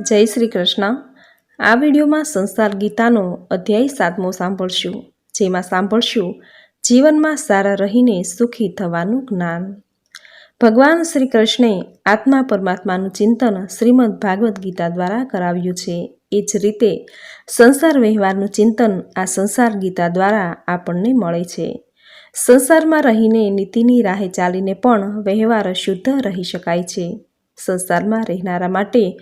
જય શ્રી કૃષ્ણ. આ વિડીયોમાં સંસાર ગીતાનો અધ્યાય સાતમો સાંભળશું, જેમાં સાંભળશું, જીવનમાં સારા રહીને સુખી થવાનું જ્ઞાન. ભગવાન શ્રી કૃષ્ણે આત્મા પરમાત્માનું ચિંતન શ્રીમદ ભાગવદ્ ગીતા દ્વારા કરાવ્યું છે. એ જ રીતે સંસાર વ્યવહારનું ચિંતન આ સંસાર ગીતા દ્વારા આપણને મળે છે. સંસારમાં રહીને નીતિની રાહે ચાલીને પણ વ્યવહાર શુદ્ધ રહી શકાય છે. સંસારમાં રહેનારા માટે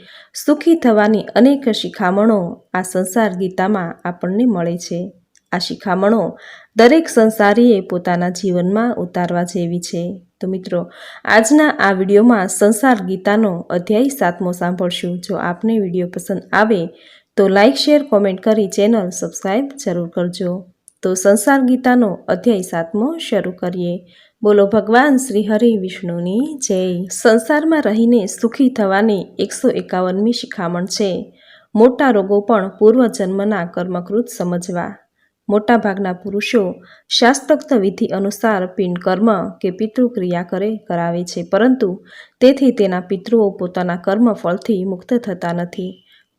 સુખી થવાની અનેક શિખામણો આ સંસાર ગીતામાં આપણને મળે છે. આ શિખામણો દરેક સંસારીએ પોતાના જીવનમાં ઉતારવા જેવી છે. તો મિત્રો, આજના આ વિડીયોમાં સંસાર ગીતાનો અધ્યાય સાતમો સાંભળશું. જો આપને વીડિયો પસંદ આવે, તો લાઇક શેર, કોમેન્ટ કરી ચેનલ સબસ્ક્રાઈબ જરૂર કરજો. તો સંસાર ગીતાનો અધ્યાય સાતમો શરૂ કરીએ. બોલો ભગવાન શ્રી હરિ વિષ્ણુની જય. સંસારમાં રહીને સુખી થવાની એકસો એકાવનમી શિખામણ છે. મોટા રોગો પણ પૂર્વજન્મના કર્મકૃત સમજવા. મોટાભાગના પુરુષો શાસ્ત્રોક્ત વિધિ અનુસાર પિંડ કર્મ કે પિતૃક્રિયા કરે કરાવે છે, પરંતુ તેથી તેના પિતૃઓ પોતાના કર્મફળથી મુક્ત થતા નથી.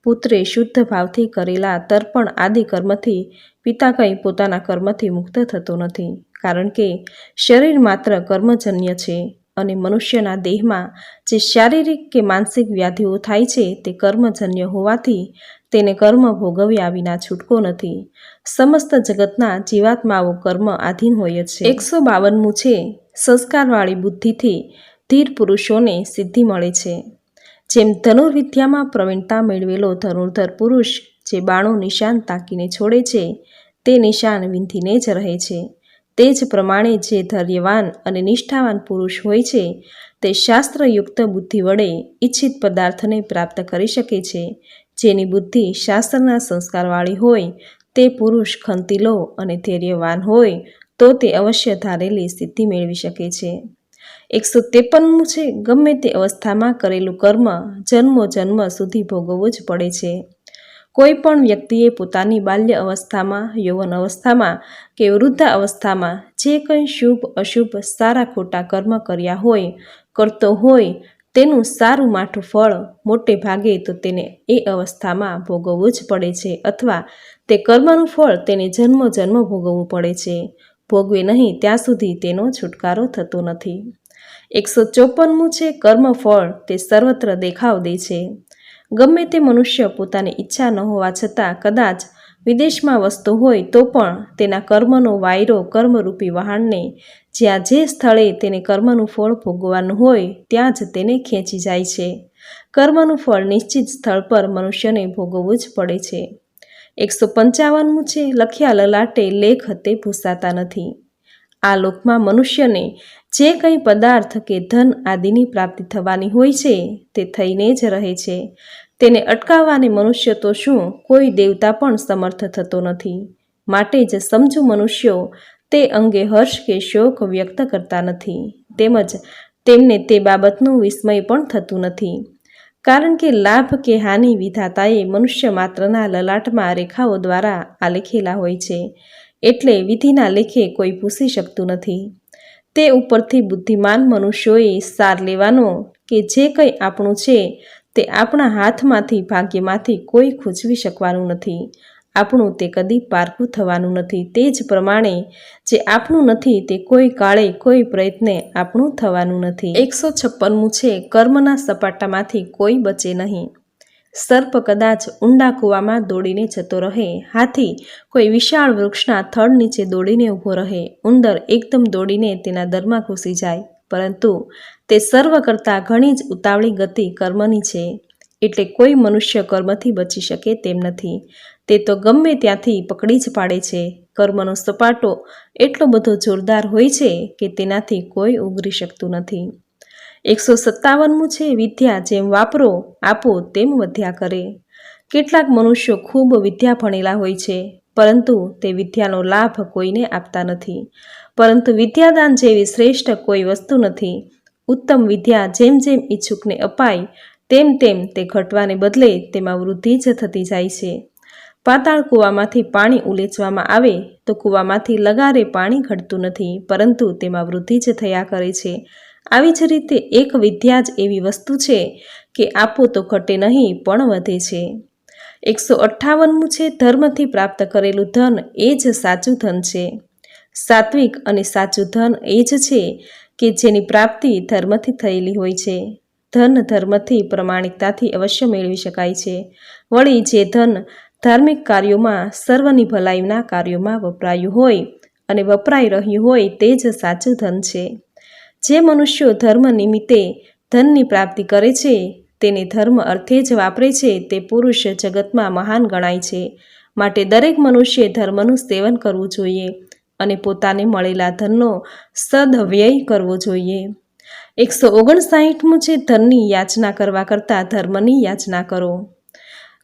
પુત્રે શુદ્ધ ભાવથી કરેલા તર્પણ આદિ કર્મથી પિતા કંઈ પોતાના કર્મથી મુક્ત થતો નથી. કારણ કે શરીર માત્ર કર્મજન્ય છે અને મનુષ્યના દેહમાં જે શારીરિક કે માનસિક વ્યાધિઓ થાય છે તે કર્મજન્ય હોવાથી તેને કર્મ ભોગવ્યા વિના છૂટકો નથી. સમસ્ત જગતના જીવાત્માઓ કર્મ આધીન હોય છે. એકસો બાવનમું છે, સંસ્કારવાળી બુદ્ધિથી ધીર પુરુષોને સિદ્ધિ મળે છે. જેમ ધનુર્વિદ્યામાં પ્રવીણતા મેળવેલો ધનુર્ધર પુરુષ જે બાણો નિશાન તાકીને છોડે છે, તે નિશાન વિંધીને જ રહે છે. તે જ પ્રમાણે જે ધૈર્યવાન અને નિષ્ઠાવાન પુરુષ હોય છે, તે શાસ્ત્રયુક્ત બુદ્ધિ વડે ઈચ્છિત પદાર્થને પ્રાપ્ત કરી શકે છે. જેની બુદ્ધિ શાસ્ત્રના સંસ્કારવાળી હોય, તે પુરુષ ખંતીલો અને ધૈર્યવાન હોય, તો તે અવશ્ય ધારેલી સિદ્ધિ મેળવી શકે છે. એકસો ત્રેપનમું છે, ગમે તે અવસ્થામાં કરેલું કર્મ જન્મો જન્મ સુધી ભોગવવું જ પડે છે. કોઈ પણ વ્યક્તિએ પોતાની બાલ્ય અવસ્થામાં, યૌવન અવસ્થામાં કે વૃદ્ધા અવસ્થામાં જે કંઈ શુભ, અશુભ, સારા, ખોટા કર્મ કર્યા હોય, કરતો હોય, તેનું સારું માઠું ફળ મોટે ભાગે તો તેને એ અવસ્થામાં ભોગવવું જ પડે છે અથવા તે કર્મનું ફળ તેને જન્મો, જન્મ ભોગવવું પડે છે. ભોગવે નહીં ત્યાં સુધી તેનો છુટકારો થતો નથી. એકસો ચોપનમું છે કર્મફળ તે સર્વત્ર દેખાવ દે છે. ગમે તે મનુષ્ય પોતાની ઈચ્છા ન હોવા છતાં કદાચ વિદેશમાં વસતો હોય તો પણ તેના કર્મનો વાયરો કર્મરૂપી વહાણને જ્યાં જે સ્થળે તેને કર્મનું ફળ ભોગવવાનું હોય ત્યાં જ તેને ખેંચી જાય છે. કર્મનું ફળ નિશ્ચિત સ્થળ પર મનુષ્યને ભોગવવું જ પડે છે. એકસો પંચાવનમું છે, લખ્યા લલાટે લેખ તે ભૂસાતા નથી. આ લોકમાં મનુષ્યને જે કંઈ પદાર્થ કે ધન આદિની પ્રાપ્તિ થવાની હોય છે તે થઈને જ રહે છે. તેને અટકાવવાને મનુષ્ય તો શું? કોઈ દેવતા પણ સમર્થ થતો નથી. માટે જ સમજુ મનુષ્યો, તે અંગે હર્ષ કે શોક વ્યક્ત કરતા નથી. તેમજ તેમને તે બાબતનું વિસ્મય પણ થતું નથી. કારણ કે લાભ કે હાનિ વિધાતાએ મનુષ્ય માત્રના લલાટમાં રેખાઓ દ્વારા આલેખેલા હોય છે. એટલે વિધિના લેખે કોઈ પૂછી શકતું નથી. તે ઉપરથી બુદ્ધિમાન મનુષ્યોએ સાર લેવાનો કે જે કંઈ આપણું છે તે આપણા હાથમાંથી, ભાગ્યમાંથી કોઈ ખૂંચવી શકવાનું નથી. આપણું તે કદી પારખું થવાનું નથી. તે જ પ્રમાણે જે આપણું નથી, તે કોઈ કાળે, કોઈ પ્રયત્ને આપણું થવાનું નથી. એકસો છપ્પનમું છે, કર્મના સપાટામાંથી કોઈ બચે નહીં. સર્પ કદાચ ઊંડા કૂવામાં દોડીને જતો રહે. હાથી કોઈ વિશાળ વૃક્ષના થડ નીચે દોડીને ઊભો રહે. ઉંદર એકદમ દોડીને તેના દરમાં ઘૂસી જાય. પરંતુ તે સર્વ કરતાં ઘણી જ ઉતાવળી ગતિ કર્મની છે. એટલે કોઈ મનુષ્ય કર્મથી બચી શકે તેમ નથી. તે તો ગમે ત્યાંથી પકડી જ પાડે છે. કર્મનો સપાટો એટલો બધો જોરદાર હોય છે કે તેનાથી કોઈ ઉગરી શકતું નથી. એકસો સત્તાવનમું છે વિદ્યા જેમ વાપરો, આપો તેમ વધ્યા કરે. કેટલાક મનુષ્યો ખૂબ વિદ્યા ભણેલા હોય છે, પરંતુ તે વિદ્યાનો લાભ કોઈને આપતા નથી. પરંતુ વિદ્યાદાન જેવી શ્રેષ્ઠ કોઈ વસ્તુ નથી. ઉત્તમ વિદ્યા જેમ જેમ ઈચ્છુકને અપાય, તેમ તેમ તે ઘટવાને બદલે તેમાં વૃદ્ધિ જ થતી જાય છે. પાતાળ કૂવામાંથી પાણી ઉલેચવામાં આવે તો કૂવામાંથી લગારે પાણી ઘટતું નથી, પરંતુ તેમાં વૃદ્ધિ જ થયા કરે છે. આવી જ રીતે એક વિદ્યા જ એવી વસ્તુ છે કે આપો તો ઘટે નહીં, પણ વધે છે. એકસો અઠ્ઠાવનમું છે, ધર્મથી પ્રાપ્ત કરેલું ધન એ જ સાચું ધન છે. સાત્વિક અને સાચું ધન એ જ છે કે જેની પ્રાપ્તિ ધર્મથી થયેલી હોય છે. ધન ધર્મથી પ્રમાણિકતાથી અવશ્ય મેળવી શકાય છે. વળી જે ધન ધાર્મિક કાર્યોમાં સર્વની ભલાઈના કાર્યોમાં વપરાયું હોય અને વપરાઈ રહ્યું હોય તે જ સાચું ધન છે. જે મનુષ્યો ધર્મ નિમિત્તે ધનની પ્રાપ્તિ કરે છે, તેને ધર્મ અર્થે જ વાપરે છે તે પુરુષ જગતમાં મહાન ગણાય છે. માટે દરેક મનુષ્યે ધર્મનું સેવન કરવું જોઈએ. અને પોતાને મળેલા ધનનો સદવ્યય કરવો જોઈએ. એકસો ઓગણસાઠમું છે, ધનની યાચના કરવા કરતાં ધર્મની યાચના કરો.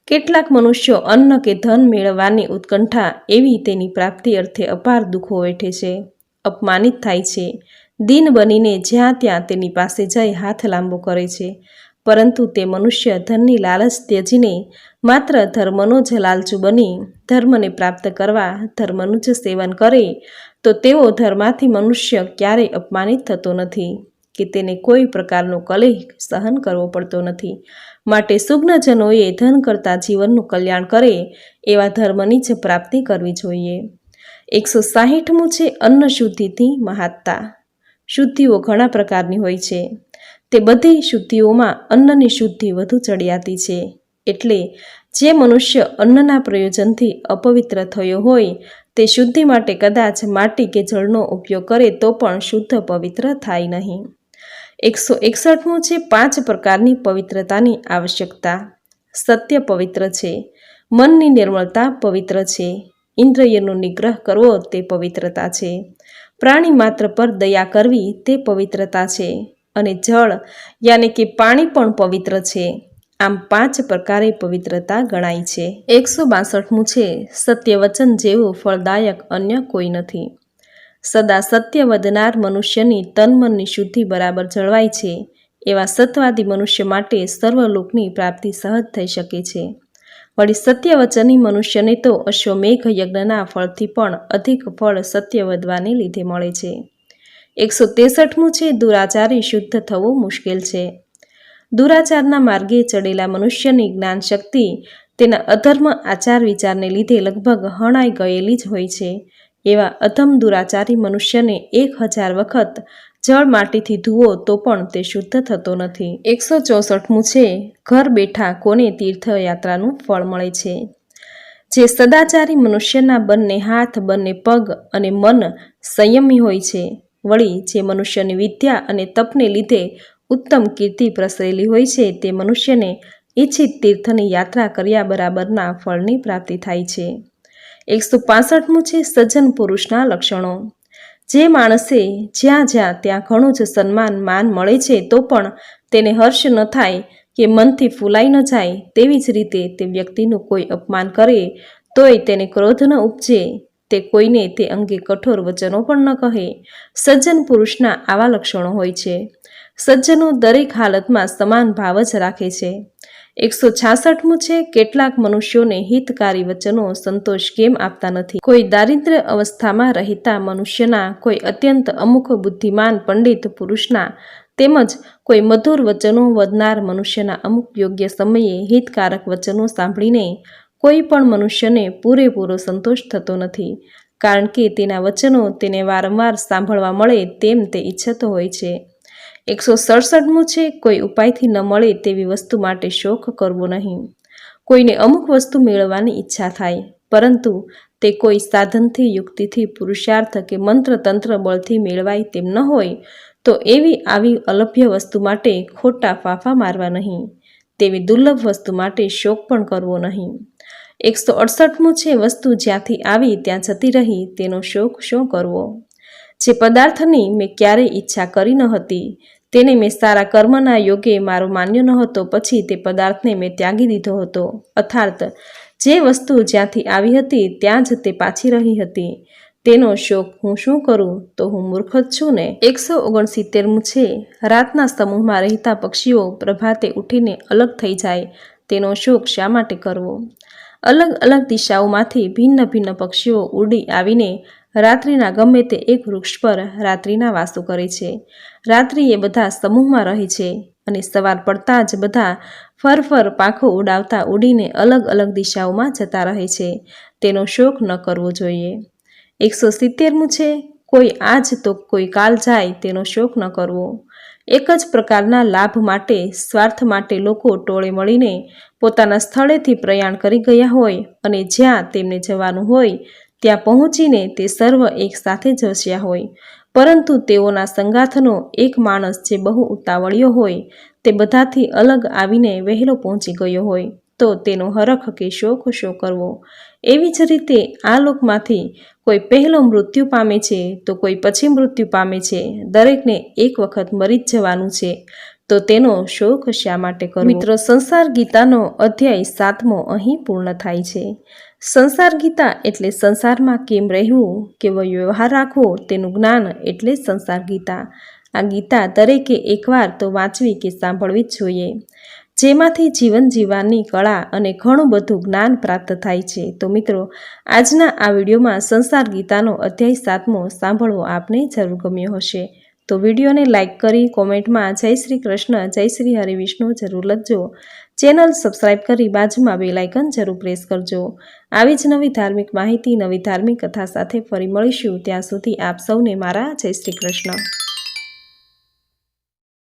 કેટલાક મનુષ્યો અન્ન કે ધન મેળવવાની ઉત્કંઠા એવી તેની પ્રાપ્તિ અર્થે અપાર દુઃખો વેઠે છે. અપમાનિત થાય છે. દિન બનીને જ્યાં ત્યાં તેની પાસે જઈ હાથ લાંબો કરે છે. પરંતુ તે મનુષ્ય ધનની લાલચ ત્યજીને માત્ર ધર્મનો જ લાલચુ બની, ધર્મને પ્રાપ્ત કરવા, ધર્મનું જ સેવન કરે, તો તેઓ ધર્માથી મનુષ્ય ક્યારેય અપમાનિત થતો નથી, કે તેને કોઈ પ્રકારનો કલેહ સહન કરવો પડતો નથી. માટે સુગ્નજનોએ ધન કરતાં જીવનનું કલ્યાણ કરે, એવા ધર્મની જ પ્રાપ્તિ કરવી જોઈએ. એકસો સાહીઠમું છે અન્ન શુદ્ધિથી મહાત્તા. શુદ્ધિઓ ઘણા પ્રકારની હોય છે. તે બધી શુદ્ધિઓમાં અન્નની શુદ્ધિ વધુ ચડિયાતી છે. એટલે જે મનુષ્ય અન્નના પ્રયોજનથી અપવિત્ર થયો હોય, તે શુદ્ધિ માટે કદાચ માટી કે જળનો ઉપયોગ કરે તો પણ શુદ્ધ પવિત્ર થાય નહીં. એકસો એકસઠમું છે પાંચ પ્રકારની પવિત્રતાની આવશ્યકતા. સત્ય પવિત્ર છે. મનની નિર્મળતા પવિત્ર છે. ઇન્દ્રિયનો નિગ્રહ કરવો તે પવિત્રતા છે. પ્રાણી માત્ર પર દયા કરવી તે પવિત્રતા છે. અને જળ, યાને કે પાણી પણ પવિત્ર છે. આમ પાંચ પ્રકારે પવિત્રતા ગણાય છે. એકસો બાસઠમું છે, સત્યવચન જેવું ફળદાયક અન્ય કોઈ નથી. સદા સત્ય વધનાર મનુષ્યની તન મનની શુદ્ધિ બરાબર જળવાય છે. એવા સત્વાદી મનુષ્ય માટે સર્વલોકની પ્રાપ્તિ સહજ થઈ શકે છે. વળી સત્યવચની મનુષ્યને તો અશ્વમેઘ યજ્ઞના ફળથી પણ અધિક ફળ સત્ય વધવાને લીધે મળે છે. એકસો તેસઠમું છે. દુરાચારી શુદ્ધ થવું મુશ્કેલ છે. દુરાચારના માર્ગે ચડેલા મનુષ્યની જ્ઞાન શક્તિ તેના અધર્મ આચાર વિચારને લીધે લગભગ હણાઈ ગયેલી જ હોય છે. એવા અધમ દુરાચારી મનુષ્યને એક હજાર વખત જળ માટીથી ધુવો તો પણ તે શુદ્ધ થતો નથી. એકસો ચોસઠમું છે. ઘર બેઠા કોને તીર્થયાત્રાનું ફળ મળે છે? જે સદાચારી મનુષ્યના બંને હાથ, બંને પગ અને મન સંયમી હોય છે. વળી જે મનુષ્યની વિદ્યા અને તપને લીધે ઉત્તમ કીર્તિ પ્રસરેલી હોય છે, તે મનુષ્યને ઈચ્છિત તીર્થની યાત્રા કર્યા બરાબરના ફળની પ્રાપ્તિ થાય છે. એકસો પાસઠમું છે સજ્જન પુરુષના લક્ષણો. જે માણસે જ્યાં જ્યાં ત્યાં ઘણું જ સન્માન માન મળે છે, તો પણ તેને હર્ષ ન થાય કે મનથી ફૂલાઈ ન જાય તેવી જ રીતે તે વ્યક્તિનું કોઈ અપમાન કરે, તોય તેને ક્રોધ ન ઉપજે તે કોઈને તે અંગે કઠોર વચનો પણ ન કહે. સજ્જન પુરુષના આવા લક્ષણો હોય છે. સજ્જનો દરેક હાલતમાં સમાન ભાવ જ રાખે છે. એકસો છાસઠમું છે, કેટલાક મનુષ્યોને હિતકારી વચનો સંતોષ કેમ આપતા નથી? કોઈ દારિદ્ર્ય અવસ્થામાં રહેતા મનુષ્યના કોઈ અત્યંત અમુક બુદ્ધિમાન પંડિત પુરુષના તેમજ કોઈ મધુર વચનો વધનાર મનુષ્યના અમુક યોગ્ય સમયે હિતકારક વચનો સાંભળીને કોઈ પણ મનુષ્યને પૂરેપૂરો સંતોષ થતો નથી, કારણ કે તેના વચનો તેને વારંવાર સાંભળવા મળે તેમ તે ઈચ્છતો હોય છે. એકસો સડસઠમું છે, કોઈ ઉપાયથી ન મળે તેવી વસ્તુ માટે શોખ કરવો નહીં. કોઈને અમુક વસ્તુ મેળવવાની ઈચ્છા થાય, પરંતુ તે કોઈ સાધનથી, યુક્તિથી, પુરુષાર્થ કે મંત્ર તંત્ર બળથી મેળવાય તેમ ન હોય, તો એવી આવી અલભ્ય વસ્તુ માટે ખોટા ફાફા મારવા નહીં. તેવી દુર્લભ વસ્તુ માટે શોક પણ કરવો નહીં. એકસો અડસઠમું છે વસ્તુ જ્યાંથી આવી ત્યાં જતી રહી તેનો શોક શું કરવો? જે પદાર્થની મેં ક્યારેય ઈચ્છા કરી ન હતી, તેને મેં સારા કર્મના યોગે મારો માન્યો ન હતો, પછી તે પદાર્થને મેં ત્યાગી દીધો હતો. અર્થાત જે વસ્તુ જ્યાંથી આવી હતી ત્યાં જ તે પાછી રહી હતી. તેનો શોક હું શું કરું તો હું મૂર્ખ જ છું ને? એકસો ઓગણસિત્તેરમું છે, રાતના સમૂહમાં રહેતા પક્ષીઓ પ્રભાતે ઉઠીને અલગ થઈ જાય, તેનો શોક શા માટે કરવો? અલગ અલગ દિશાઓમાંથી ભિન્ન ભિન્ન પક્ષીઓ ઉડી આવીને રાત્રિના ગમે તે એક વૃક્ષ પર રાત્રિના વાસો કરે છે. રાત્રિ એ બધા સમૂહમાં રહે છે અને સવાર પડતાં જ બધા ફરફર પાંખો ઉડાવતા ઉડીને અલગ અલગ દિશાઓમાં જતા રહે છે. તેનો શોખ ન કરવો જોઈએ. એકસો સિત્તેરમું છે, કોઈ આજ તો કોઈ કાલ જાય તેનો શોખ ન કરવો. એક જ પ્રકારના લાભ માટે, સ્વાર્થ માટે લોકો ટોળે મળીને પોતાના સ્થળેથી પ્રયાણ કરી ગયા હોય અને જ્યાં તેમને જવાનું હોય, ત્યાં પહોંચીને તે સર્વ એક સાથે જસ્યા હોય. પરંતુ તેઓના સંગાથનો એક માણસ જે બહુ ઉતાવળિયો હોય, તે બધાથી અલગ આવીને વહેલો પહોંચી ગયો હોય. તો તેનો હરખ કે શોખ શો કરવો? એવી જ રીતે આ લોકમાંથી કોઈ પહેલો મૃત્યુ પામે છે, તો કોઈ પછી મૃત્યુ પામે છે. દરેકને એક વખત મરી જ જવાનું છે. તો તેનો શોક શા માટે કરો મિત્રો, સંસાર ગીતાનો અધ્યાય સાતમો અહીં પૂર્ણ થાય છે. સંસાર ગીતા એટલે સંસારમાં કેમ રહેવું? કેવો વ્યવહાર રાખવો? તેનું જ્ઞાન એટલે સંસાર ગીતા. આ ગીતા દરેકે એકવાર તો વાંચવી કે સાંભળવી જ જોઈએ. જેમાંથી જીવન જીવવાની કળા અને ઘણું બધું જ્ઞાન પ્રાપ્ત થાય છે. તો મિત્રો, આજના આ વિડીયોમાં સંસાર ગીતાનો અધ્યાય સાતમો સાંભળવો આપને જરૂર ગમ્યો હશે. તો વિડીયોને લાઇક કરી કોમેન્ટમાં જય શ્રી કૃષ્ણ, જય શ્રી હરિવિષ્ણુ જરૂર લખજો. ચેનલ સબસ્ક્રાઇબ કરી બાજુમાં બે લાઇકન જરૂર પ્રેસ કરજો. આવી જ નવી ધાર્મિક માહિતી, નવી ધાર્મિક કથા સાથે ફરી મળીશું. ત્યાં સુધી આપ સૌને મારા જય શ્રી કૃષ્ણ.